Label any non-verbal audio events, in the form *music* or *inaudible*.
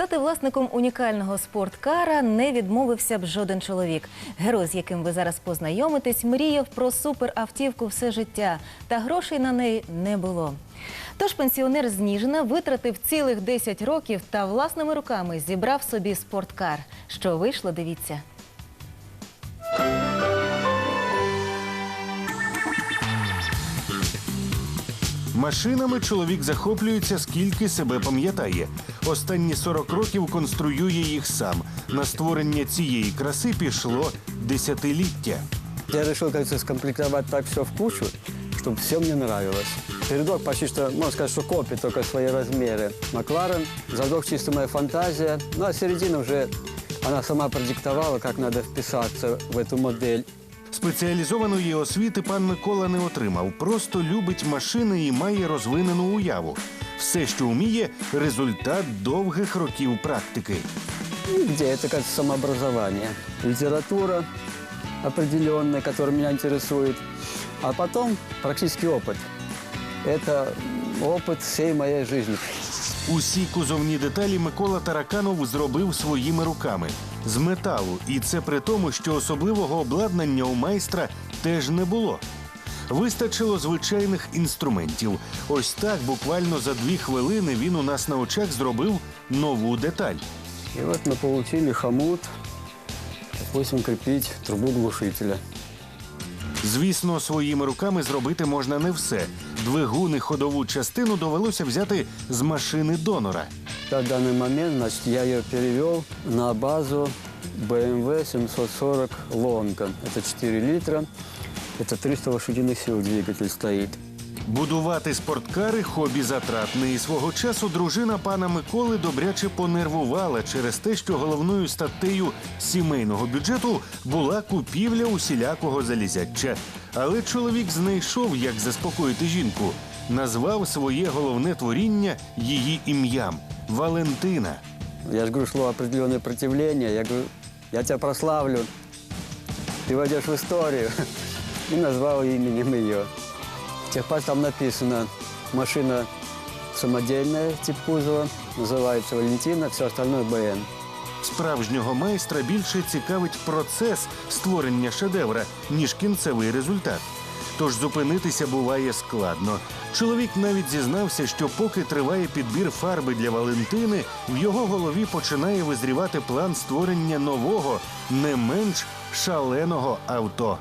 Стати власником унікального спорткара не відмовився б жоден чоловік. Герой, з яким ви зараз познайомитесь, мріяв про суперавтівку все життя, та грошей на неї не було. Тож пенсіонер з Ніжина витратив цілих 10 років та власними руками зібрав собі спорткар. Що вийшло, дивіться. Машинами чоловік захоплюється скільки себе пам'ятає. Останні 40 років конструює їх сам. На створення цієї краси пішло десятиліття. Я решил, кажется, скомплектовать так все в кучу, чтобы все мне нравилось. Передок почти что, можно сказать, что копит только свои размеры. Макларен, задок чисто моя фантазия. Ну а середина уже она сама продиктовала, как надо вписаться в эту модель. Спеціалізованої освіти пан Микола не отримав. Просто любить машини і має розвинену уяву. Все, що вміє, результат довгих років практики. И где это, как самообразование. Литература определенная, которая меня интересует. А потом практический опыт. Это опыт всей моей жизни. Усі кузовні деталі Микола Тараканов зробив своїми руками з металу, і це при тому, що особливого обладнання у майстра теж не було. Вистачило звичайних інструментів. Ось так, буквально за дві хвилини, він у нас на очах зробив нову деталь. И вот мы получили хомут, допустим, крепить трубу глушителя. Звісно, своїми руками зробити можна не все. Двигун і ходову частину довелося взяти з машини донора. На данный момент значит, я ее перевел на базу BMW 740 Longa. Это 4 литра, это 300 лошадиных сил двигатель стоит. Будувати спорткари хобі затратне. І свого часу дружина пана Миколи добряче понервувала через те, що головною статтею сімейного бюджету була купівля усілякого залізяча. Але чоловік знайшов, як заспокоїти жінку. Назвав своє головне творіння її ім'ям Валентина. Я же говорю, шло определенное противление. Я говорю, я тебя прославлю, ты войдешь в историю. *laughs* И назвал именем ее. В там написано, машина самодельная, тип кузова, называется Валентина, все остальное БН. Справжнього майстра більше цікавить процес створення шедевра, ніж кінцевий результат. Тож зупинитися буває складно. Чоловік навіть зізнався, що поки триває підбір фарби для Валентини, в його голові починає визрівати план створення нового, не менш шаленого авто.